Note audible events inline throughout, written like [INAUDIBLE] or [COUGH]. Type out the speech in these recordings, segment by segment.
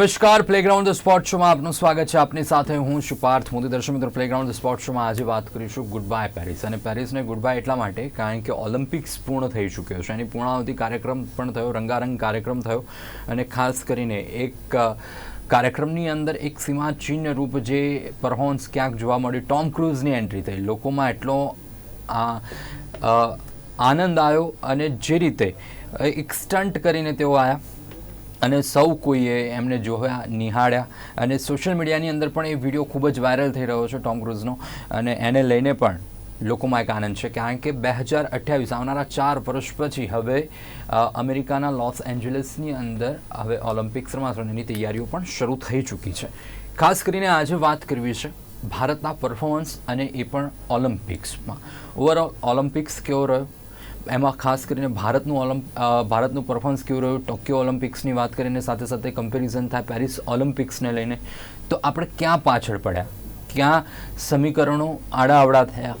નમસ્કાર. Playground the sport શોમાં આપનું સ્વાગત છે. આપની સાથે હું છું પાર્થ મોદી. દર્શક મિત્રો પ્લેગ્રાઉન્ડ સ્પોર્ટ શોમાં આજે વાત કરીશું ગુડ બાય પેરિસ અને પેરિસને ગુડ બાય એટલા માટે કારણ કે ઓલિમ્પિક્સ પૂર્ણ થઈ ચૂક્યો છે. એની પૂર્ણાવતી કાર્યક્રમ પણ થયો, રંગારંગ કાર્યક્રમ થયો. અને ખાસ કરીને એક કાર્યક્રમની અંદર એક સીમાચિહ્ન રૂપ જે પરફોર્મન્સ ક્યાંક જોવા મળ્યું ટોમ ક્રૂઝની એન્ટ્રી થઈ. લોકોમાં એટલો, આ આનંદ આવ્યો અને જે રીતે એક સ્ટન્ટ કરીને તેઓ આવ્યા અને સૌ કોઈએ એમને જોયા, નિહાળ્યા. અને સોશિયલ મીડિયાની અંદર પણ એ વીડિયો ખૂબ જ વાયરલ થઈ રહ્યો છે ટોમ ક્રુઝનો અને એને લઈને પણ લોકોમાં એક આનંદ છે કારણ કે બે હજાર અઠ્યાવીસ આવનારા ચાર વર્ષ પછી હવે અમેરિકાના લોસ એન્જલસની અંદર હવે ઓલિમ્પિક્સ રમાશે તૈયારીઓ પણ શરૂ થઈ ચૂકી છે. ખાસ કરીને આજે વાત કરવી છે ભારતના પરફોર્મન્સ અને એ પણ ઓલિમ્પિક્સમાં ઓવરઓલ ઓલિમ્પિક્સ કેવો રહ્યો? એમાં ખાસ કરીને ભારતનું ઓલિમ્પ ભારતનું પરફોર્મન્સ કેવું રહ્યું? ટોક્યો ઓલિમ્પિક્સની વાત કરીને સાથે સાથે કમ્પેરિઝન થાય પેરિસ ઓલિમ્પિક્સને લઈને. તો આપણે ક્યાં પાછળ પડ્યા? ક્યાં સમીકરણો આડાઅવડા થયા?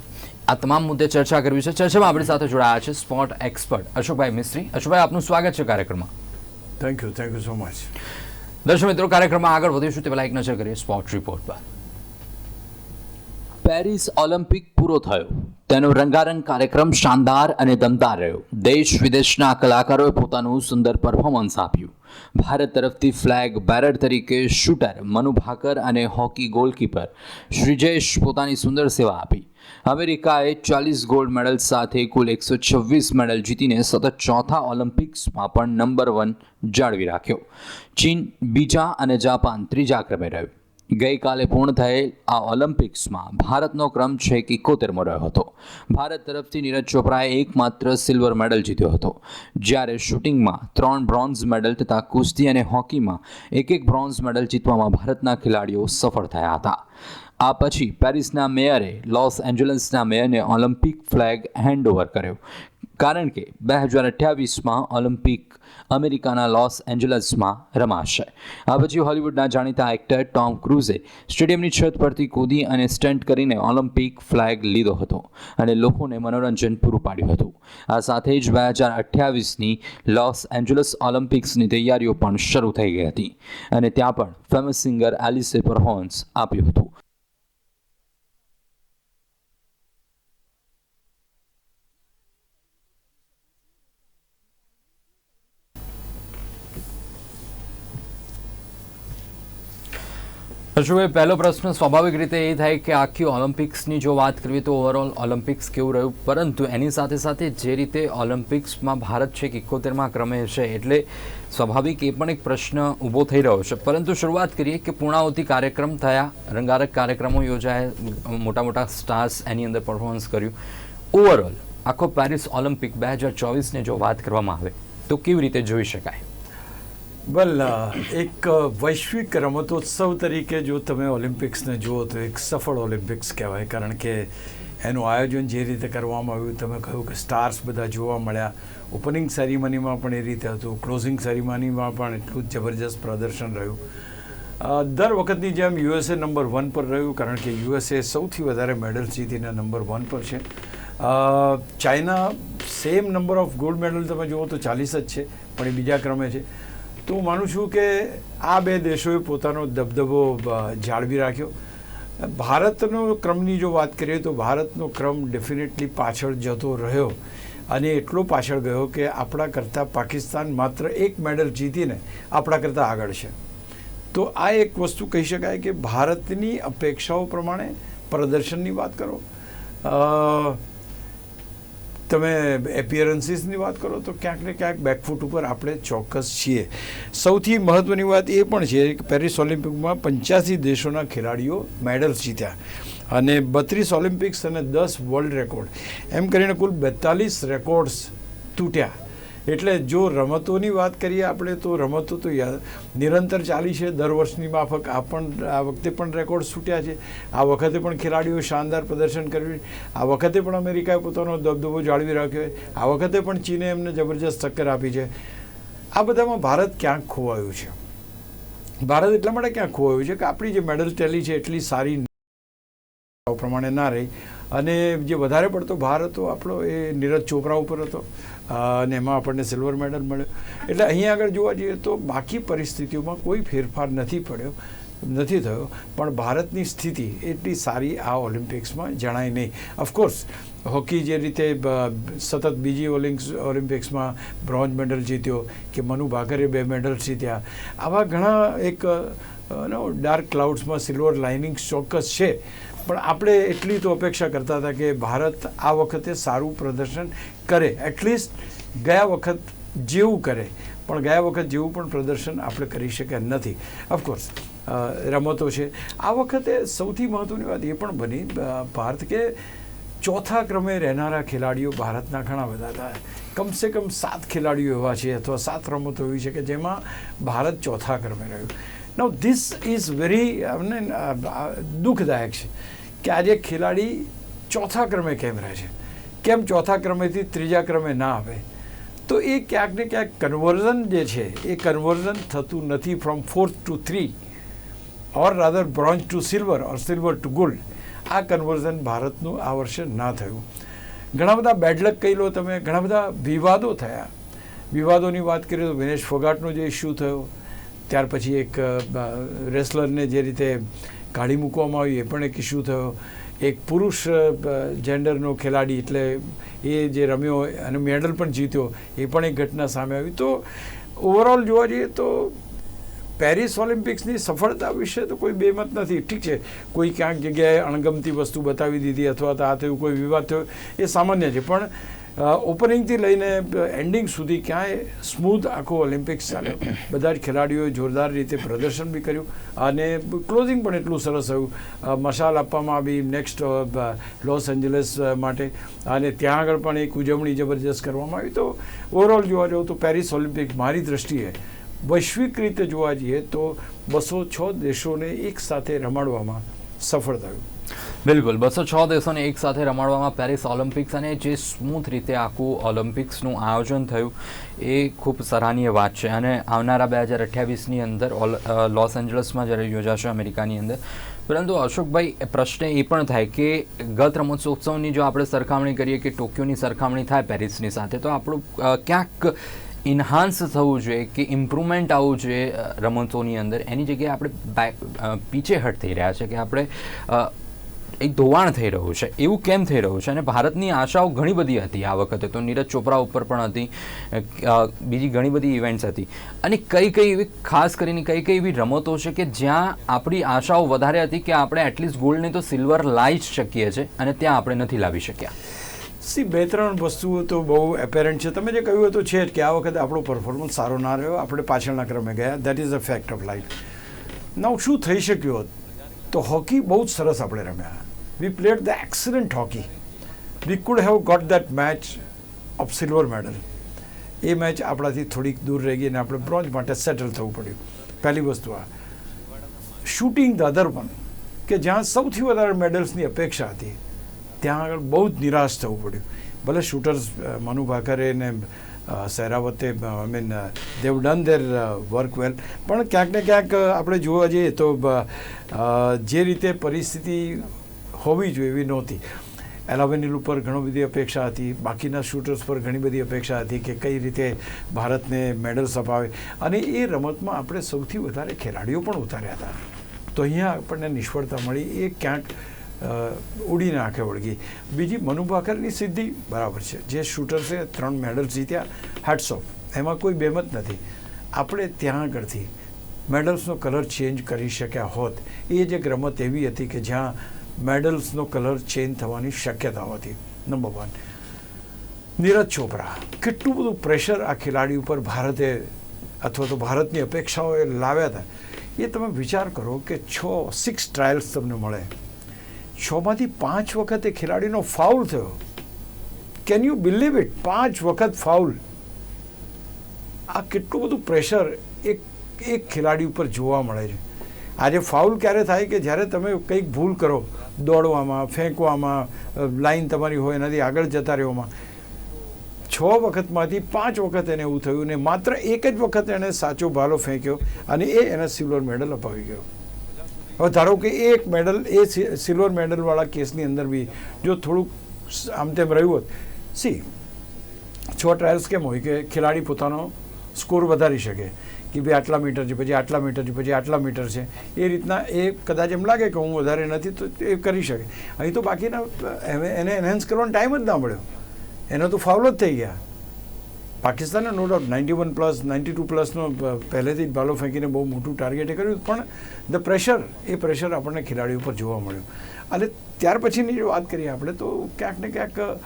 આ તમામ મુદ્દે ચર્ચા કરવી છે. ચર્ચામાં આપણી સાથે જોડાયા છે સ્પોર્ટ એક્સપર્ટ અશોકભાઈ મિસ્ત્રી. અશોકભાઈ આપનું સ્વાગત છે કાર્યક્રમમાં. Thank you thank you so much દર્શક મિત્રો કાર્યક્રમમાં આગળ વધીશું તે પહેલાં એક નજર કરીએ સ્પોર્ટ રિપોર્ટ પર. પેરિસ ઓલિમ્પિક પૂરો થયો. તેનો રંગારંગ કાર્યક્રમ શાનદાર અને દમદાર રહ્યો. દેશ વિદેશના કલાકારોએ પોતાનું સુંદર પરફોર્મન્સ આપ્યું. ભારત તરફથી ફ્લેગ બેરર તરીકે શૂટર મનુ ભાકર અને હોકી ગોલકીપર શ્રીજેશ પોતાની સુંદર સેવા આપી. અમેરિકાએ ચાલીસ ગોલ્ડ મેડલ સાથે કુલ એકસો છવ્વીસ મેડલ જીતીને સતત ચોથા ઓલિમ્પિક્સમાં પણ નંબર વન જાળવી રાખ્યો. ચીન, બીજા અને જાપાન ત્રીજા ક્રમે રહ્યું. ગઈકાલે પૂર્ણ થયેલ આ ઓલિમ્પિક્સમાં ભારતનો ક્રમ છેક એકોતેરમો રહ્યો હતો. ભારત તરફથી નીરજ ચોપરાએ એકમાત્ર સિલ્વર મેડલ જીત્યો હતો. જ્યારે શૂટિંગમાં ત્રણ બ્રોન્ઝ મેડલ તથા કુસ્તી અને હોકીમાં એક એક બ્રોન્ઝ મેડલ જીતવામાં ભારતના ખેલાડીઓ સફળ થયા હતા. આ પછી પેરિસના મેયરે લોસ એન્જલસના મેયરને ઓલિમ્પિક ફ્લેગ હેન્ડઓવર કર્યો. કારણ કે બે હજાર અઠ્યાવીસમાં ઓલિમ્પિક અમેરિકાના લોસ એન્જલસમાં રમાશે. આ પછી હોલિવૂડના જાણીતા એક્ટર ટોમ ક્રૂઝે સ્ટેડિયમની છત પરથી કૂદી અને સ્ટન્ટ કરીને ઓલિમ્પિક ફ્લેગ લીધો હતો અને લોકોને મનોરંજન પૂરું પાડ્યું હતું. આ સાથે જ બે હજાર અઠ્યાવીસની લોસ એન્જલસ ઓલિમ્પિક્સની તૈયારીઓ પણ શરૂ થઈ ગઈ હતી અને ત્યાં પણ ફેમસ સિંગર એલિસે પરફોર્મન્સ આપ્યું હતું. હર્ષુભાઈ પહેલો પ્રશ્ન સ્વાભાવિક રીતે એ થાય કે આખી ઓલિમ્પિક્સની જો વાત કરીએ તો ઓવરઓલ ઓલિમ્પિક્સ કેવું રહ્યું? પરંતુ એની સાથે સાથે જે રીતે ઓલિમ્પિક્સમાં ભારત છે કે ઇકોતેરમાં ક્રમે છે એટલે સ્વાભાવિક એ પણ એક પ્રશ્ન ઊભો થઈ રહ્યો છે. પરંતુ શરૂઆત કરીએ કે પૂર્ણાવતી કાર્યક્રમ થયા રંગારક કાર્યક્રમો યોજાયા, મોટા મોટા સ્ટાર્સ એની અંદર પરફોર્મન્સ કર્યું. ઓવરઓલ આખો પેરિસ ઓલિમ્પિક બે હજાર ચોવીસને જો વાત કરવામાં આવે, તો કેવી રીતે જોઈ શકાય? વેલ એક વૈશ્વિક રમતોત્સવ તરીકે જો તમે ઓલિમ્પિક્સને જુઓ તો એક સફળ ઓલિમ્પિક્સ કહેવાય કારણ કે એનું આયોજન જે રીતે કરવામાં આવ્યું તમે કહ્યું કે સ્ટાર્સ બધા જોવા મળ્યા ઓપનિંગ સેરેમનીમાં પણ એ રીતે હતું ક્લોઝિંગ સેરેમનીમાં પણ એટલું જ જબરજસ્ત પ્રદર્શન રહ્યું. દર વખતની જેમ યુએસએ નંબર વન પર રહ્યું, કારણ કે યુએસએ સૌથી વધારે મેડલ જીતીને નંબર વન પર છે. China same number of gold medal તમે જુઓ તો ચાલીસ જ છે, પણ એ બીજા ક્રમે છે. તો હું માનું છું કે આ બે દેશોએ પોતાનો દબદબો જાળવી રાખ્યો. ભારતનો ક્રમની જો વાત કરીએ તો ભારતનો ક્રમ ડેફિનેટલી પાછળ જતો રહ્યો અને એટલો પાછળ ગયો કે આપણા કરતાં પાકિસ્તાન માત્ર એક મેડલ જીતીને આપણા કરતાં આગળ છે. તો આ એક વસ્તુ કહી શકાય કે ભારતની અપેક્ષાઓ પ્રમાણે પ્રદર્શનની વાત કરો. તમે એપિયરન્સીસની વાત કરો તો ક્યાંક ને ક્યાંક બેકફૂટ ઉપર આપણે ચોક્કસ છીએ. સૌથી મહત્ત્વની વાત એ પણ છે કે પેરિસ ઓલિમ્પિકમાં પંચ્યાસી દેશોના ખેલાડીઓ મેડલ્સ જીત્યા અને બત્રીસ ઓલિમ્પિક્સ અને દસ વર્લ્ડ રેકોર્ડ એમ કરીને કુલ બેતાલીસ રેકોર્ડ્સ તૂટ્યા. એટલે જો રમતોની વાત કરીએ આપણે, તો રમતો તો નિરંતર ચાલી છે. દર વર્ષની માફક આ પણ, આ વખતે પણ રેકોર્ડ છૂટ્યા છે. આ વખતે પણ ખેલાડીઓ શાનદાર પ્રદર્શન કર્યું આ વખતે પણ અમેરિકાએ પોતાનો દબદબો જાળવી રાખ્યો આ વખતે પણ ચીને એમને જબરજસ્ત ટક્કર આપી છે. આ બધામાં ભારત ક્યાંક ખોવાયું છે? ભારત એટલા માટે ક્યાંક ખોવાયું છે કે આપણી જે મેડલ ટેલી છે, એટલી સારી પ્રમાણે ના રહી. અને જે વધારે પડતો ભાર હતો, આપણો એ નીરજ ચોપરા ઉપર હતો. અને એમાં આપણને સિલ્વર મેડલ મળ્યો. એટલે અહીંયા આગળ જોવા જઈએ તો બાકી પરિસ્થિતિઓમાં કોઈ ફેરફાર નથી પડ્યો, નથી થયો. પણ ભારતની સ્થિતિ એટલી સારી આ ઓલિમ્પિક્સમાં જણાય નહીં. ઓફકોર્સ હોકી જે રીતે સતત બીજી ઓલિમ્પિક્સ ઓલિમ્પિક્સમાં બ્રોન્ઝ મેડલ જીત્યો, કે મનુ ભાકરે બે મેડલ જીત્યા. આવા ઘણા એક ડાર્ક ક્લાઉડ્સમાં સિલ્વર લાઇનિંગ ચોક્કસ છે. પણ આપણે એટલી તો અપેક્ષા કરતા હતા કે ભારત આ વખતે સારું પ્રદર્શન કરે. એટલીસ્ટ ગયા વખત જેવું કરે. પણ ગયા વખત જેવું પણ પ્રદર્શન આપણે કરી શક્યા નથી. ઓફકોર્સ રમતો છે. આ વખતે સૌથી મહત્ત્વની વાત એ પણ બની ભારત કે ચોથા ક્રમે રહેનારા ખેલાડીઓ ભારતના ઘણા બધા હતા. કમસે કમ સાત ખેલાડીઓ એવા છે અથવા સાત રમતો એવી છે કે જેમાં ભારત ચોથા ક્રમે રહ્યું. નવ ધીસ ઇઝ વેરી દુઃખદાયક છે કે આજે ખેલાડી ચોથા ક્રમે કેમ રહે છે કેમ ચોથા ક્રમેથી ત્રીજા ક્રમે ના આવે તો એ ક્યાંક ને ક્યાંક કન્વર્ઝન જે છે એ કન્વર્ઝન થતું નથી from fourth to three or rather bronze to silver or silver to gold આ કન્વર્ઝન ભારતનું આ વર્ષે ના થયું ઘણા બધા બેડલક કહી લો તમે, ઘણા બધા વિવાદો થયા। વિવાદોની વાત કરીએ તો વિનેશ ફોગાટનો જે ઇસ્યુ થયો ત્યાર પછી એક રેસલરને જે રીતે કાઢી મૂકવામાં આવી, એ પણ એક ઇસ્યુ થયો. એક પુરુષ જેન્ડરનો ખેલાડી એટલે એ જે રમ્યો અને મેડલ પણ જીત્યો, એ પણ એક ઘટના સામે આવી. તો ઓવરઓલ જોવા જઈએ તો પેરિસ ઓલિમ્પિક્સની સફળતા વિશે તો કોઈ બેમત નથી. ઠીક છે, કોઈ ક્યાંક જગ્યાએ અણગમતી વસ્તુ બતાવી દીધી અથવા તો આ થયું, કોઈ વિવાદ થયો, એ સામાન્ય છે. પણ ઓપનિંગથી લઈને એન્ડિંગ સુધી ક્યાંય સ્મૂથ આખો ઓલિમ્પિક્સ ચાલ્યો બધા જ ખેલાડીઓએ જોરદાર રીતે પ્રદર્શન બી કર્યું અને ક્લોઝિંગ પણ એટલું સરસ થયું. મશાલ આપવામાં આવી નેક્સ્ટ લોસ એન્જલસ માટે. અને ત્યાં આગળ પણ એક ઉજવણી જબરજસ્ત કરવામાં આવી. તો ઓવરઓલ જોવા જાઉં તો પેરિસ ઓલિમ્પિક મારી દ્રષ્ટિએ વૈશ્વિક રીતે જોવા જઈએ તો બસો છ દેશોને એકસાથે રમાડવામાં સફળ થયું. બિલકુલ. બસો છ દેશોને એક સાથે રમાડવામાં પેરિસ ઓલિમ્પિક્સ અને જે સ્મૂથ રીતે આખું ઓલિમ્પિક્સનું આયોજન થયું એ ખૂબ સરાહનીય વાત છે. અને આવનારા બે હજાર અઠ્યાવીસની અંદર લોસ એન્જલસમાં જ્યારે યોજાશે અમેરિકાની અંદર. પરંતુ અશોકભાઈ પ્રશ્ન એ પણ થાય કે ગત રમતોત્સવની જો આપણે સરખામણી કરીએ કે ટોક્યોની સરખામણી થાય પેરિસની સાથે, તો આપણું ક્યાંક ઇન્હાન્સ થવું જોઈએ કે ઇમ્પ્રુવમેન્ટ આવવું જોઈએ રમતોની અંદર? એની જગ્યાએ આપણે પીછેહટ થઈ રહ્યા છે કે આપણે એક ધોવાણ થઈ રહ્યું છે. એવું કેમ થઈ રહ્યું છે? અને ભારતની આશાઓ ઘણી બધી હતી આ વખતે તો. નીરજ ચોપરા ઉપર પણ હતી. બીજી ઘણી બધી ઇવેન્ટ્સ હતી. અને કઈ કઈ એવી, ખાસ કરીને કઈ કઈ એવી રમતો છે કે જ્યાં આપણી આશાઓ વધારે હતી કે આપણે એટલીસ્ટ ગોલ્ડને તો સિલ્વર લાવી જ શકીએ છીએ અને ત્યાં આપણે નથી લાવી શક્યા? સી, બે ત્રણ વસ્તુઓ તો બહુ એપેરન્ટ છે. તમે જે કહ્યું હતું છે કે આ વખતે આપણો પરફોર્મન્સ સારો ના રહ્યો. આપણે પાછળના ક્રમે ગયા. That is a fact of life નવ શું થઈ શક્યું હોત? તો હોકી બહુ જ સરસ આપણે રમ્યા. We played the excellent hockey We could have got that match of silver medal એ મેચ આપણાથી થોડીક દૂર રહી ગઈ અને આપણે બ્રોન્ઝ માટે સેટલ થવું પડ્યું. પહેલી વસ્તુ આ. શૂટિંગ ધ અધર વન કે જ્યાં સૌથી વધારે મેડલ્સની અપેક્ષા હતી, ત્યાં આગળ બહુ જ નિરાશ થવું પડ્યું. ભલે શૂટર્સ મનુ ભાકરે ને સહેરાવતે I mean they've done their work well પણ ક્યાંક ને ક્યાંક આપણે જોવા જઈએ તો જે રીતે પરિસ્થિતિ હોવી જોઈએ એવી નહોતી. એલાવેનિલ ઉપર ઘણી બધી અપેક્ષા હતી. બાકીના શૂટર્સ પર ઘણી બધી અપેક્ષા હતી કે કઈ રીતે ભારતને મેડલ્સ અપાવે. અને એ રમતમાં આપણે સૌથી વધારે ખેલાડીઓ પણ ઉતાર્યા હતા. તો અહીંયા આપણને નિષ્ફળતા મળી. એ ક્યાંક ઉડી આંખે વળગી. બીજી મનુ ભાકરની સિદ્ધિ બરાબર છે. જે શૂટર્સે ત્રણ મેડલ જીત્યા હેડ્સ ઓફ એમાં કોઈ બેમત નથી. આપણે ત્યાં આગળથી મેડલ્સનો કલર ચેન્જ કરી શક્યા હોત. એ જ એક રમત એવી હતી કે જ્યાં મેડલ્સનો કલર ચેન્જ થવાની શક્યતા હતી. Number one Neeraj Chopra. કેટલું બધું પ્રેશર આ ખેલાડી ઉપર ભારતે અથવા તો ભારતની અપેક્ષાઓએ લાવ્યા હતા. એ તમે વિચાર કરો કે છ સિક્સ ટ્રાયલ્સ તમને મળે. છમાંથી પાંચ વખત એ ખેલાડીનો ફાઉલ થયો. કેન યુ બિલીવ ઇટ પાંચ વખત ફાઉલ આ કેટલું બધું પ્રેશર એક એક ખેલાડી ઉપર જોવા મળે છે. આજે ફાઉલ ક્યારે થાય કે જ્યારે તમે કંઈક ભૂલ કરો, દોડવામાં, ફેંકવામાં લાઈન તમારી હોય એનાથી આગળ જતા રહેવામાં છ વખતમાંથી પાંચ વખત એને એવું થયું ને માત્ર એક જ વખત એણે સાચો ભાલો ફેંક્યો અને એ એને સિલ્વર મેડલ અપાવી ગયો. હવે ધારો કે એક મેડલ, એ સિલ્વર મેડલવાળા કેસની અંદર બી જો થોડુંક આમ તેમ રહ્યું હોત, સી, છ ટ્રાયલ્સ કેમ હોય કે ખેલાડી પોતાનો સ્કોર વધારી શકે? કે ભાઈ આટલા મીટર છે, પછી આટલા મીટર છે, પછી આટલા મીટર છે. એ રીતના એ કદાચ એમ લાગે કે હું વધારે નથી, તો એ કરી શકે. અહીં તો બાકીના, એને- એને એનહેન્સ કરવાનો ટાઈમ જ ના મળ્યો. એનો તો ફાવલો જ થઈ ગયા. પાકિસ્તાને no doubt ninety one plus ninety two પ્લસનો પહેલેથી જ ભાલો ફેંકીને બહુ મોટું ટાર્ગેટે કર્યું. પણ ધ પ્રેશર એ પ્રેશર આપણને ખેલાડીઓ પર જોવા મળ્યું. અને ત્યાર પછીની જો વાત કરીએ આપણે, તો ક્યાંક ને ક્યાંક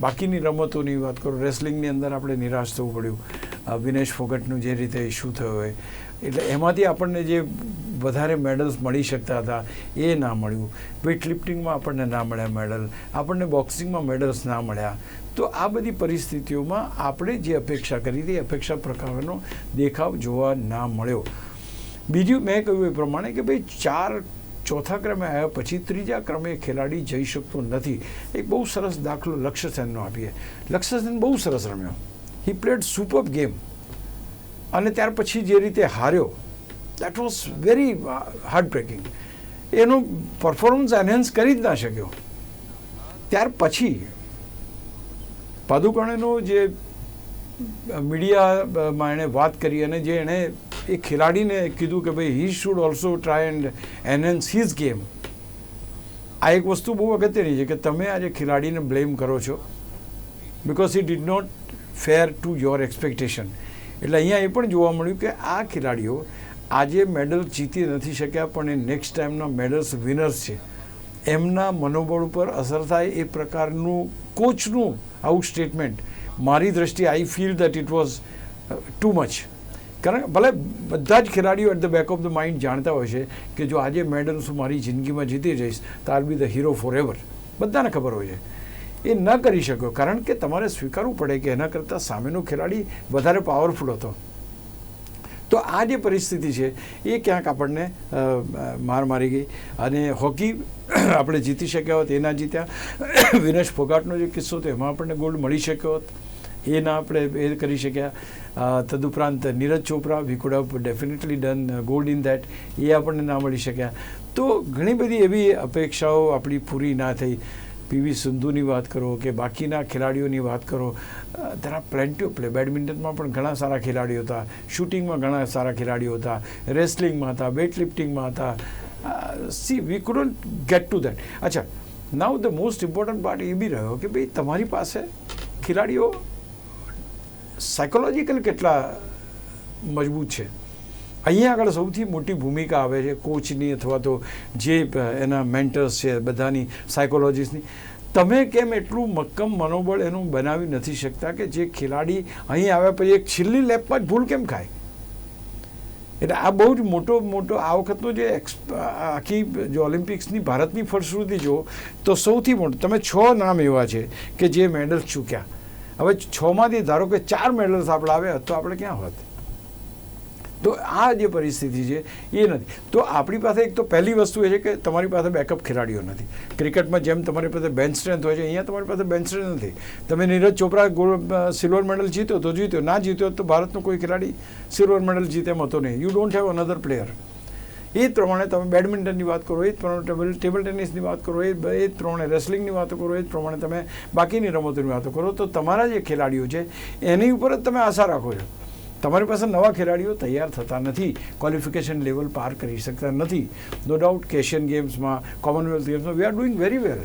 બાકીની રમતોની વાત કરો રેસલિંગની અંદર આપણે નિરાશ થવું પડ્યું. વિનેશ ફોગટનું જે રીતે ઇસ્યુ થયો હોય, એટલે એમાંથી આપણને જે વધારે મેડલ્સ મળી શકતા હતા, એ ના મળ્યું. વેઇટ લિફ્ટિંગમાં આપણને ના મળ્યા મેડલ, આપણને બોક્સિંગમાં મેડલ્સ ના મળ્યા. તો આ બધી પરિસ્થિતિઓમાં આપણે જે અપેક્ષા કરી હતી અપેક્ષા પ્રકારનો દેખાવ જોવા ના મળ્યો. બીજું મેં કહ્યું એ પ્રમાણે કે ભાઈ, ચાર ચોથા ક્રમે આવ્યા પછી ત્રીજા ક્રમે ખેલાડી જઈ શકતો નથી. એક બહુ સરસ દાખલો લક્ષ્યસેનનો આપીએ. લક્ષ્યસેન બહુ સરસ રમ્યો. હી પ્લેડ સુપર ગેમ અને ત્યાર પછી જે રીતે હાર્યો that was very hard breaking એનું પરફોર્મન્સ એનહેન્સ કરી જ ના શક્યો. ત્યાર પછી પાદુકણેનો જે મીડિયામાં એણે વાત કરી અને જે એણે એ ખેલાડીને કીધું કે ભાઈ he should also try and enhance his game આ એક વસ્તુ બહુ અગત્યની છે કે તમે આજે ખેલાડીને બ્લેમ કરો છો. Because he did not fare to your expectation એટલે અહીંયા એ પણ જોવા મળ્યું કે આ ખેલાડીઓ આજે મેડલ જીતી નથી શક્યા, પણ એ નેક્સ્ટ ટાઈમના મેડલ્સ વિનર્સ છે. એમના મનોબળ ઉપર અસર થાય એ પ્રકારનું કોચનું આવું સ્ટેટમેન્ટ મારી દ્રષ્ટિએ I feel that it was too much કારણ ભલે બધા જ ખેલાડીઓ at the back of the mind જાણતા હોય છે કે જો આજે મેડલ હું મારી જિંદગીમાં જીતી જઈશ, તો are be the hero forever બધાને ખબર હોય છે. એ ન કરી શક્યો. કારણ કે તમારે સ્વીકારવું પડે કે એના કરતાં સામેનો ખેલાડી વધારે પાવરફુલ હતો. તો આ જે પરિસ્થિતિ છે, એ ક્યાંક આપણને માર મારી ગઈ. અને હોકી [COUGHS] આપણે જીતી શક્યા હોત, એ ના જીત્યા. [COUGHS] વિનેશ ફોગાટનો જે કિસ્સો હતો, એમાં આપણને ગોલ્ડ મળી શક્યો હોત. એ ના આપણે એ કરી શક્યા. તદુપરાંત Neeraj Chopra we could have definitely done gold in that એ આપણને ના મળી શક્યા. તો ઘણી બધી એવી અપેક્ષાઓ આપણી પૂરી ના થઈ. પીવી સિંધુની વાત કરો કે બાકીના ખેલાડીઓની વાત કરો આર પ્લેન્ટી પ્લે બેડમિન્ટનમાં પણ ઘણા સારા ખેલાડીઓ હતા, શૂટિંગમાં ઘણા સારા ખેલાડીઓ હતા, રેસલિંગમાં હતા વેઇટ લિફ્ટિંગમાં હતા see we couldn't get to that અચ્છા now the most important part એ બી રહ્યો કે ભાઈ તમારી પાસે ખેલાડીઓ સાયકોલોજીકલ કેટલા મજબૂત છે? અહીંયા આગળ સૌથી મોટી ભૂમિકા આવે છે કોચની અથવા તો જે એના મેન્ટર્સ છે, બધાની સાયકોલોજીસ્ટની તમે કેમ એટલું મક્કમ મનોબળ એનું બનાવી નથી શકતા કે જે ખેલાડી અહીં આવ્યા પછી એક છેલ્લી લેપમાં જ ભૂલ કેમ ખાય? એટલે આ બહુ જ મોટો મોટો, આ વખતનો જે આખી જો ઓલિમ્પિક્સની ભારતની ફળશ્રુતિ જુઓ, તો સૌથી મોટું, તમે છ નામ એવા છે કે જે મેડલ્સ ચૂક્યા. હવે છમાંથી ધારો કે ચાર મેડલ્સ આપણે આવ્યા તો આપણે ક્યાં હોત? તો આ જે પરિસ્થિતિ છે, એ નથી. તો આપણી પાસે એક તો પહેલી વસ્તુ એ છે કે તમારી પાસે બેકઅપ ખેલાડીઓ નથી. ક્રિકેટમાં જેમ તમારી પાસે બેન્ચ સ્ટ્રેન્થ હોય છે, અહીંયા તમારી પાસે બેન્ચ સ્ટ્રેન્થ નથી. તમે Neeraj Chopra gold silver medal જીત્યો તો જીત્યો. ના જીત્યો તો ભારતનો કોઈ ખેલાડી સિલ્વર મેડલ જીતે એમ હતો નહીં. You don't have another player એ જ પ્રમાણે તમે બેડમિન્ટનની વાત કરો, એ જ પ્રમાણે ટેબલ ટેબલ ટેનિસની વાત કરો, એ જ- પ્રમાણે રેસલિંગની વાતો કરો, એ જ પ્રમાણે તમે બાકીની રમતોની વાતો કરો. તો તમારા જે ખેલાડીઓ છે, એની ઉપર જ તમે આશા રાખો છો. તમારી પાસે નવા ખેલાડીઓ તૈયાર થતા નથી. ક્વોલિફિકેશન લેવલ પાર કરી શકતા નથી. નો ડાઉટ કે ગેમ્સમાં કોમનવેલ્થ ગેમ્સમાં we are doing very well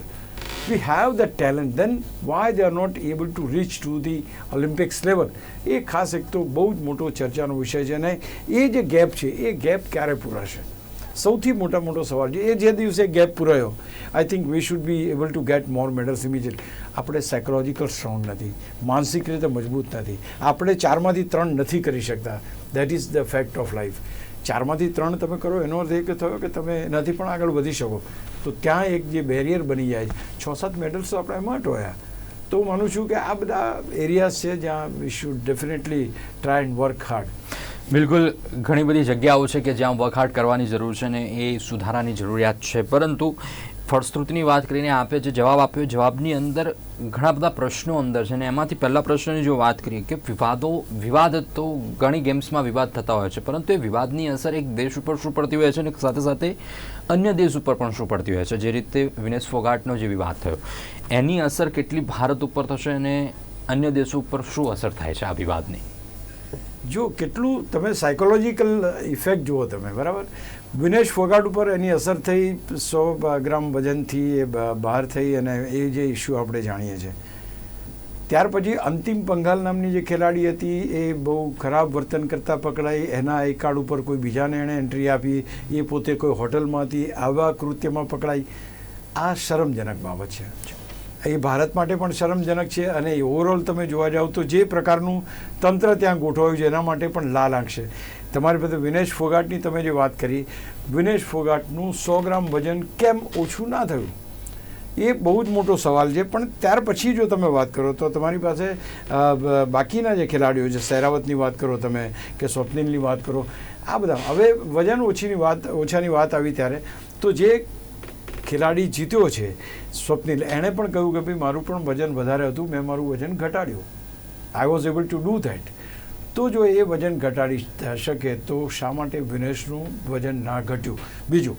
we have the talent then why they are not able to reach to the olympics level એ ખાસ એક તો બહુ જ મોટો ચર્ચાનો વિષય છે અને એ જે ગેપ છે, એ ગેપ ક્યારે પૂરાશે? સૌથી મોટા મોટો સવાલ છે. એ જે દિવસે gap પૂરાયો I think we should be able to get more medals immediate આપણે સાયકોલોજીકલ સ્ટ્રોંગ નથી, માનસિક રીતે મજબૂત નથી. આપણે ચારમાંથી ત્રણ નથી કરી શકતા. That is the fact of life ચારમાંથી ત્રણ તમે કરો, એનો અર્થ એ થયો કે તમે એનાથી પણ આગળ વધી શકો. તો ત્યાં એક જે બેરિયર બની જાય છ સાત મેડલ્સ આપણે એમાં ટોયા તો માનું છું કે આ બધા એરિયાઝ છે જ્યાં we should definitely try and work hard બિલકુલ ઘણી બધી જગ્યાઓ છે કે જ્યાં વખાટ કરવાની જરૂર છે ને એ સુધારાની જરૂરિયાત છે. પરંતુ ફળશ્રુતિની વાત કરીને આપે જે જવાબ આપ્યો, જવાબની અંદર ઘણા બધા પ્રશ્નો અંદર છે ને એમાંથી પહેલા પ્રશ્નની જો વાત કરીએ કે વિવાદો, વિવાદ તો ઘણી ગેમ્સમાં વિવાદ થતા હોય છે, પરંતુ એ વિવાદની અસર એક દેશ ઉપર શું પડતી હોય છે અને સાથે સાથે અન્ય દેશ ઉપર પણ શું પડતી હોય છે? જે રીતે વિનેશ ફોગાટનો જે વિવાદ થયો, એની અસર કેટલી ભારત ઉપર થશે અને અન્ય દેશો ઉપર શું અસર થાય છે આ વિવાદની? જો કેટલું તમે સાયકોલોજીકલ ઇફેક્ટ જુઓ તમે, બરાબર? વિનેશ ફોગાટ ઉપર એની અસર થઈ, સો ગ્રામ વજનથી એ બહાર થઈ અને એ જે ઇસ્યુ આપણે જાણીએ છીએ. ત્યાર પછી અંતિમ પંઘાલ નામની જે ખેલાડી હતી, એ બહુ ખરાબ વર્તન કરતાં પકડાઈ. એના એક કાર્ડ ઉપર કોઈ બીજાને એણે એન્ટ્રી આપી. એ પોતે કોઈ હોટલમાં હતી આવા કૃત્યમાં પકડાઈ. આ શરમજનક બાબત છે. એ ભારત માટે પણ શરમજનક છે અને ઓવરઓલ તમે જોવા જાઓ તો જે પ્રકારનું તંત્ર ત્યાં ગોઠવાયું છે, એના માટે પણ લાલ આંખ છે. તમારી પાસે વિનેશ ફોગાટની તમે જે વાત કરી, વિનેશ ફોગાટનું સો ગ્રામ વજન કેમ ઓછું ના થયું? એ બહુ જ મોટો સવાલ છે, પણ ત્યાર પછી જો તમે વાત કરો તો તમારી પાસે બાકીના જે ખેલાડીઓ છે, સૈરાવતની વાત કરો તમે કે સ્વપ્નિલની વાત કરો, આ બધા. હવે વજન ઓછીની વાત, ઓછાની વાત આવી ત્યારે તો જે ખેલાડી જીત્યો છે. સ્વપ્નિલ એણે પણ કહ્યું કે ભાઈ, મારું પણ વજન વધારે હતું, મેં મારું વજન ઘટાડ્યું. I was able to do that તો જો એ વજન ઘટાડી શકે તો શા માટે વિનેશનું વજન ના ઘટ્યું? બીજું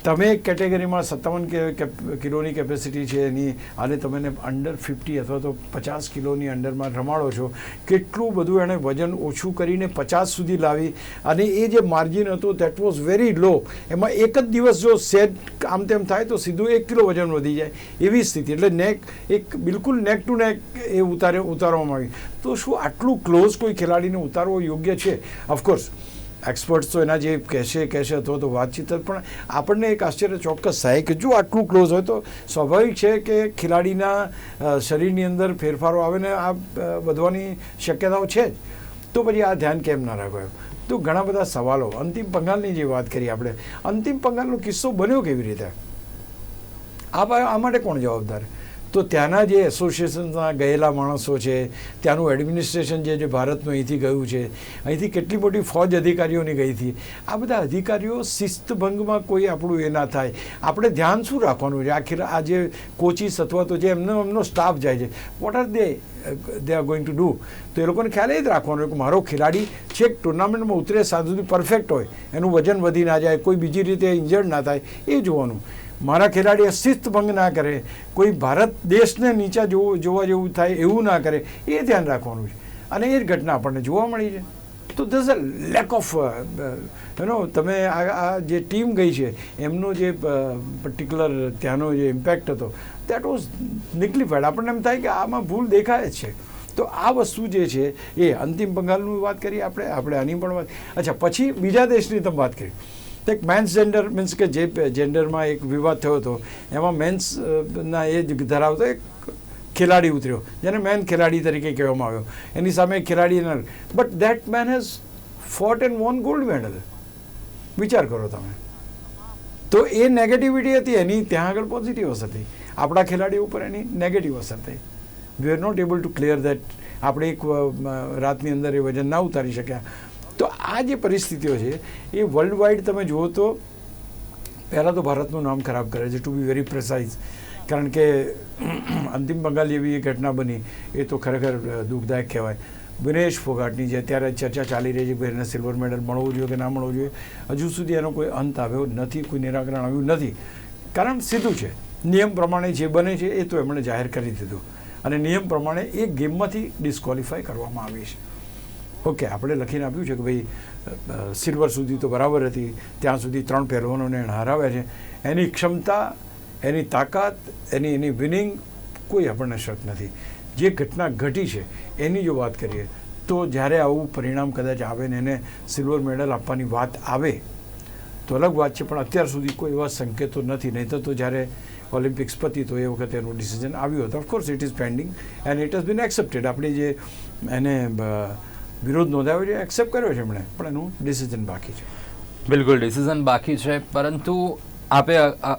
તમે એક કેટેગરીમાં સત્તાવન કે કિલોની કેપેસિટી છે એની, અને તમે અંડર ફિફ્ટી અથવા તો પચાસ કિલોની અંડરમાં રમાડો છો, કેટલું બધું એણે વજન ઓછું કરીને પચાસ સુધી લાવી. અને એ જે માર્જિન હતું દેટ વોઝ વેરી લો એમાં એક જ દિવસ જો સેટ આમ તેમ થાય, તો સીધું એક કિલો વજન વધી જાય. એવી સ્થિતિ. એટલે નેક એક બિલકુલ નેક ટુ નેક એ ઉતારે, ઉતારવામાં આવી. તો શું આટલું ક્લોઝ કોઈ ખેલાડીને ઉતારવો યોગ્ય છે? ઓફકોર્સ એક્સપર્ટ્સ તો એના જે કહેશે કહેશે અથવા તો વાતચીત પણ આપણને એક આશ્ચર્ય ચોક્કસ થાય કે જો આટલું ક્લોઝ હોય તો સ્વાભાવિક છે કે ખેલાડીના શરીરની અંદર ફેરફારો આવે ને આ વધવાની શક્યતાઓ છે જ. તો પછી આ ધ્યાન કેમ ના રાખાયો તો ઘણા બધા સવાલો. અંતિમ પંગાલની જે વાત કરી આપણે, અંતિમ પંગાલનો કિસ્સો બન્યો કેવી રીતે? આ આ માટે કોણ જવાબદાર? તો ત્યાંના જે એસોસિએશનના ગયેલા માણસો છે, ત્યાંનું એડમિનિસ્ટ્રેશન જે જે ભારતનું અહીંથી ગયું છે, અહીંથી કેટલી મોટી ફોજ અધિકારીઓની ગઈ હતી. આ બધા અધિકારીઓ શિસ્તભંગમાં કોઈ આપણું એ ના થાય. આપણે ધ્યાન શું રાખવાનું છે? આખી આ જે કોચિસ અથવા તો જે એમનો એમનો સ્ટાફ જાય છે what are they they are going to do તો એ લોકોને ખ્યાલ એ જ રાખવાનો કે મારો ખેલાડી છેક ટુર્નામેન્ટમાં ઉતરે, સાંજ સુધી પરફેક્ટ હોય, એનું વજન વધી ના જાય, કોઈ બીજી રીતે ઇન્જર્ડ ના થાય, એ જોવાનું. મારા ખેલાડીએ શિસ્તભંગ ના કરે, કોઈ ભારત દેશને નીચા જોવું જોવા જેવું થાય એવું ના કરે, એ ધ્યાન રાખવાનું છે. અને એ જ ઘટના આપણને જોવા મળી છે. તો thus a lack of you know તમે આ આ જે ટીમ ગઈ છે, એમનો જે પર્ટિક્યુલર ત્યાંનો જે ઇમ્પેક્ટ હતો દેટ વોઝ નિગ્લિફાઈડ આપણને એમ થાય કે આમાં ભૂલ દેખાય જ છે. તો આ વસ્તુ જે છે, એ અંતિમ બંગાળની વાત કરીએ આપણે આપણે આની પણ વાત અચ્છા, પછી બીજા દેશની તમે વાત કરી. એક મેન્સ જેન્ડર મીન્સ કે જે જેન્ડરમાં એક વિવાદ થયો હતો, એમાં મેન્સ ના એ ધરાવતો એક ખેલાડી ઉતર્યો, જેને મેન ખેલાડી તરીકે કહેવામાં આવ્યો. એની સામે ખેલાડી but that man has fought and won gold medal વિચાર કરો તમે. તો એ નેગેટિવિટી હતી, એની ત્યાં આગળ પોઝિટિવ અસર થઈ. આપણા ખેલાડીઓ ઉપર એની નેગેટિવ અસર થઈ. We are not able to clear that આપણે એક રાતની અંદર એ વજન ના ઉતારી શક્યા. આ જે પરિસ્થિતિઓ છે, એ વર્લ્ડ વાઇડ તમે જુઓ તો પહેલાં તો ભારતનું નામ ખરાબ કરે છે ટુ બી વેરી પ્રેસાઇઝ કારણ કે અંતિમ બંગાળ એવી એ ઘટના બની, એ તો ખરેખર દુઃખદાયક કહેવાય. વિનેશ ફોગાટની જે અત્યારે ચર્ચા ચાલી રહી છે કે એને સિલ્વર મેડલ મળવો જોઈએ કે ના મળવો જોઈએ, હજુ સુધી એનો કોઈ અંત આવ્યો નથી, કોઈ નિરાકરણ આવ્યું નથી. કારણ સીધું છે, નિયમ પ્રમાણે જે બને છે એ તો એમણે જાહેર કરી દીધું. અને નિયમ પ્રમાણે એ ગેમમાંથી ડિસ્કોલિફાય કરવામાં આવી છે. ઓકે, આપણે લખીને આપ્યું છે કે ભાઈ સિલ્વર સુધી તો બરાબર હતી, ત્યાં સુધી ત્રણ પહેલવાનોને હરાવ્યા છે. એની ક્ષમતા, એની તાકાત, એની એની વિનિંગ કોઈ આપણને શક નથી. જે ઘટના ઘટી છે, એની જો વાત કરીએ, તો જ્યારે આવું પરિણામ કદાચ આવે ને એને સિલ્વર મેડલ આપવાની વાત આવે, તો અલગ વાત છે, પણ અત્યાર સુધી કોઈ એવા સંકેતો નથી. નહીં તો જ્યારે ઓલિમ્પિક્સ પતી, તો એ વખતે એનું ડિસિઝન આવ્યું હતું. Of course it is pending and it has been accepted આપણી જે એને વિરોધ નોંધાવ્યો છે એક્સેપ્ટ કર્યો છે એમણે, પણ એનું ડિસિઝન બાકી છે. બિલકુલ ડિસિઝન બાકી છે. પરંતુ આપે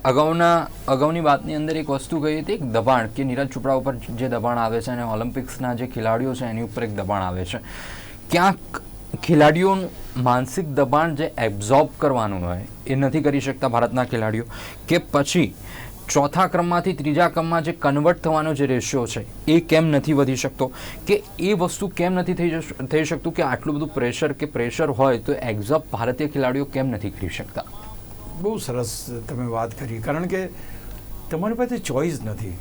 અગાઉના, અગાઉની વાતની અંદર એક વસ્તુ કહી હતી, એક દબાણ, કે નીરજ ચોપડા ઉપર જે દબાણ આવે છે અને ઓલિમ્પિક્સના જે ખેલાડીઓ છે, એની ઉપર એક દબાણ આવે છે. ક્યાંક ખેલાડીઓનું માનસિક દબાણ જે એબ્ઝોર્બ કરવાનું હોય, એ નથી કરી શકતા ભારતના ખેલાડીઓ. કે પછી ચોથા ક્રમમાંથી ત્રીજા ક્રમમાં જે કન્વર્ટ થવાનો જે રેશિયો છે, એ કેમ નથી વધી શકતો? કે એ વસ્તુ કેમ નથી થઈ થઈ શકતું કે આટલું બધું પ્રેશર કે પ્રેશર હોય તો એક્ઝોપ ભારતીય ખેલાડીઓ કેમ નથી કરી શકતા? બહુ સરસ તમે વાત કરી. કારણ કે તમારી પાસે ચોઈસ નથી.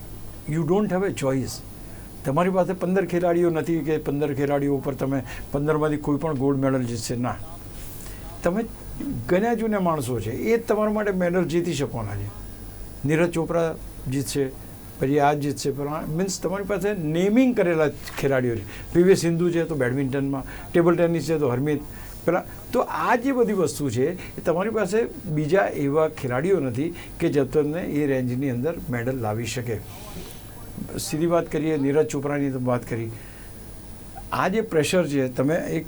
You don't have a choice તમારી પાસે પંદર ખેલાડીઓ નથી કે પંદર ખેલાડીઓ ઉપર તમે પંદરમાંથી કોઈ પણ ગોલ્ડ મેડલ જીતશે. ના. તમે ગણ્યા જૂના માણસો છે. એ જ તમારા માટે મેડલ જીતી શકવાના છે. નીરજ ચોપરા જીતશે પછી આ જીતશે મીન્સ તમારી પાસે નેમિંગ કરેલા ખેલાડીઓ છે. પીવી સિંધુ છે તો બેડમિન્ટનમાં, ટેબલ ટેનિસ છે તો હરમિત. પેલા, તો આ જે બધી વસ્તુ છે, એ તમારી પાસે બીજા એવા ખેલાડીઓ નથી કે જે તમને એ રેન્જની અંદર મેડલ લાવી શકે. સીધી વાત કરીએ, નીરજ ચોપરાની તો વાત કરી. આ જે પ્રેશર છે, તમે એક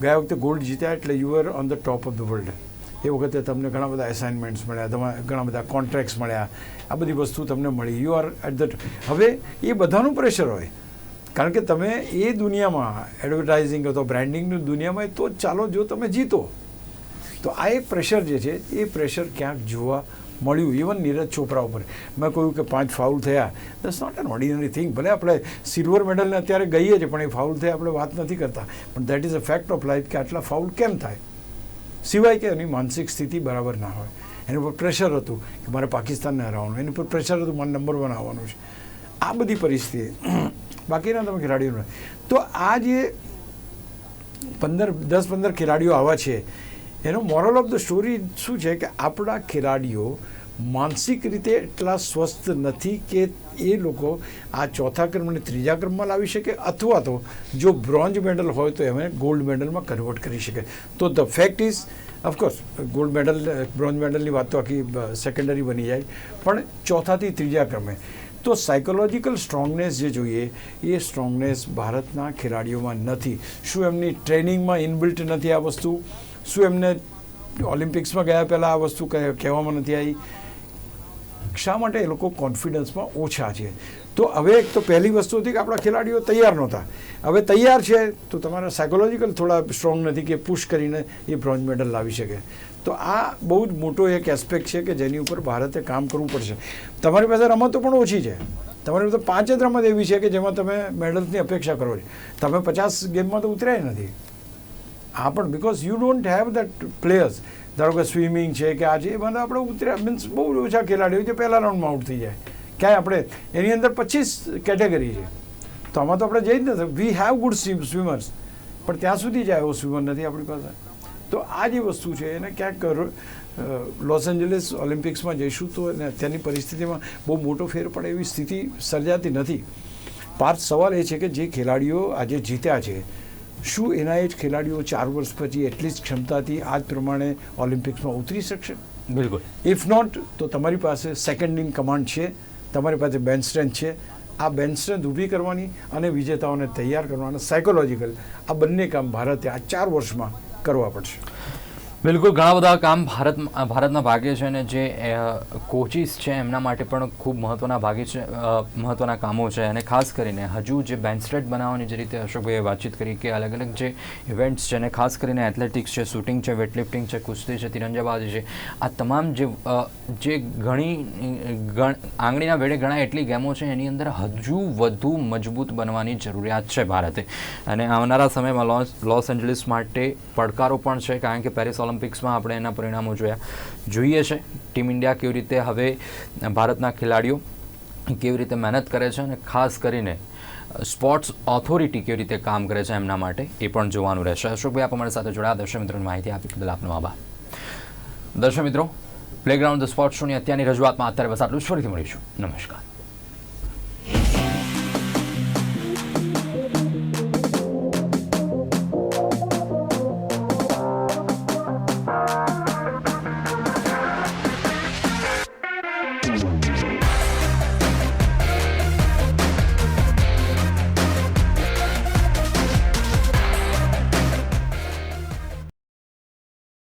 ગયા વખતે ગોલ્ડ જીત્યા એટલે you are on the top of the world એ વખતે તમને ઘણા બધા એસાઇનમેન્ટ્સ મળ્યા તમારે ઘણા બધા કોન્ટ્રાક્ટ્સ મળ્યા. આ બધી વસ્તુ તમને મળી. યુ આર એટ ધ હવે એ બધાનું પ્રેશર હોય. કારણ કે તમે એ દુનિયામાં એડવર્ટાઇઝિંગ અથવા બ્રાન્ડિંગની દુનિયામાં તો ચાલો જો તમે જીતો. તો આ એક પ્રેશર જે છે, એ પ્રેશર ક્યાંક જોવા મળ્યું. ઇવન નીરજ ચોપરા ઉપર. મેં કહ્યું કે પાંચ ફાઉલ થયા. દસ નોટ એન ઓર્ડિનરી થિંગ ભલે આપણે સિલ્વર મેડલને અત્યારે ગઈએ છીએ, પણ એ ફાઉલ થયા આપણે વાત નથી કરતા. પણ that is a fact of life કે આટલા ફાઉલ કેમ થાય? સિવાય કે એની માનસિક સ્થિતિ બરાબર ના હોય. એની ઉપર પ્રેશર હતું કે મારે પાકિસ્તાનને હરાવવાનું, એની ઉપર પ્રેશર હતું મારે નંબર વન આવવાનું છે. આ બધી પરિસ્થિતિ. બાકીના તમે ખેલાડીઓને તો આ જે પંદર, દસ, પંદર ખેલાડીઓ આવા છે, એનો મોરલ ઓફ ધ સ્ટોરી શું છે કે આપણા ખેલાડીઓ માનસિક રીતે એટલા સ્વસ્થ નથી કે એ લોકો આ ચોથા ક્રમને ત્રીજા ક્રમમાં લાવી શકે, અથવા તો જો બ્રોન્ઝ મેડલ હોય તો એમને ગોલ્ડ મેડલમાં કન્વર્ટ કરી શકે. તો the fact is of course gold medal, bronze મેડલની વાત તો આખી સેકન્ડરી બની જાય, પણ ચોથાથી ત્રીજા ક્રમે. તો સાયકોલોજીકલ સ્ટ્રોંગનેસ જે જોઈએ, એ સ્ટ્રોંગનેસ ભારતના ખેલાડીઓમાં નથી. શું એમની ટ્રેનિંગમાં ઇનબિલ્ટ નથી આ વસ્તુ? શું એમને ઓલિમ્પિક્સમાં ગયા પહેલાં આ વસ્તુ કહેવામાં નથી આવી? શા માટે એ લોકો કોન્ફિડન્સમાં ઓછા છે? તો હવે એક તો પહેલી વસ્તુ હતી કે આપણા ખેલાડીઓ તૈયાર નહોતા. હવે તૈયાર છે તો તમારા સાયકોલોજીકલ થોડા સ્ટ્રોંગ નથી કે પુશ કરીને એ બ્રોન્ઝ મેડલ લાવી શકે. તો આ બહુ જ મોટો એક એસ્પેક્ટ છે કે જેની ઉપર ભારતે કામ કરવું પડશે. તમારી પાસે રમતો પણ ઓછી છે. તમારી પાસે પાંચ જ રમત એવી છે કે જેમાં તમે મેડલ્સની અપેક્ષા કરો છો. તમે પચાસ ગેમમાં તો ઉતર્યા નથી. આ પણ because you don't have that players ધારો કે સ્વિમિંગ છે કે આ છે, એ બધા આપણે ઉતર્યા. મીન્સ બહુ ઓછા ખેલાડીઓ જે પહેલા રાઉન્ડમાં આઉટ થઈ જાય. ક્યાંય આપણે, એની અંદર પચીસ કેટેગરી છે. તો આમાં તો આપણે જઈ જ નથી વી હેવ ગુડ સ્વિમર્સ પણ ત્યાં સુધી જાય એવો સ્વિમર નથી આપણી પાસે. તો આ જે વસ્તુ છે, એને ક્યાંક લોસ એન્જલિસ ઓલિમ્પિક્સમાં જઈશું તો અત્યારની પરિસ્થિતિમાં બહુ મોટો ફેર પડે એવી સ્થિતિ સર્જાતી નથી. પાર્થ સવાલ એ છે કે જે ખેલાડીઓ આજે જીત્યા છે શું એના જ ખેલાડીઓ ચાર વર્ષ પછી એટલી જ ક્ષમતાથી આ જ પ્રમાણે ઓલિમ્પિક્સમાં ઉતરી શકશે? બિલકુલ. ઇફ નોટ તો તમારી પાસે સેકન્ડ ઇન કમાન્ડ છે તમારી પાસે બેન્ચ સ્ટ્રેન્થ છે. આ બેન્ચ સ્ટ્રેન્થ ઊભી કરવાની અને વિજેતાઓને તૈયાર કરવાના સાયકોલોજીકલ આ બંને કામ ભારતે આ ચાર વર્ષમાં કરવા પડશે. બિલકુલ, ઘણા બધા કામ ભારત, ભારતના ભાગે છે અને જે કોચિસ છે, એમના માટે પણ ખૂબ મહત્ત્વના ભાગે છે મહત્ત્વના કામો છે. અને ખાસ કરીને હજુ જે બેન્ચસ્ટ્રેટ બનાવવાની જે રીતે અશોકભાઈએ વાતચીત કરી કે અલગ અલગ જે ઇવેન્ટ્સ છે અને ખાસ કરીને એથ્લેટિક્સ છે શૂટિંગ છે વેટલિફ્ટિંગ છે, કુસ્તી છે, તિરંજાબાજી છે, આ તમામ જે જે ઘણી, ગણ, આંગળીના વેડે ઘણા એટલી ગેમો છે, એની અંદર હજુ વધુ મજબૂત બનવાની જરૂરિયાત છે ભારતે. અને આવનારા સમયમાં લોસ લોસ એન્જલિસ માટે પડકારો પણ છે, કારણ કે પેરિસ ઓલિમ્પિક્સમાં આપણે એના પરિણામો જોયા. જોઈએ છે ટીમ ઇન્ડિયા કેવી રીતે હવે ભારતના ખેલાડીઓ કેવી રીતે મહેનત કરે છે અને ખાસ કરીને સ્પોર્ટ્સ ઓથોરિટી કેવી રીતે કામ કરે છે એમના માટે એ પણ જોવાનું રહેશે. અશોકભાઈ, આપ અમારી સાથે જોડાયા. દર્શક મિત્રોની માહિતી આપી બદલ આપનો આભાર. દર્શક મિત્રો પ્લેગ્રાઉન્ડ ધ સ્પોર્ટ્સ શોની અત્યારની રજૂઆતમાં અત્યારે બસ આટલું જ. ફરીથી મળીશું. નમસ્કાર.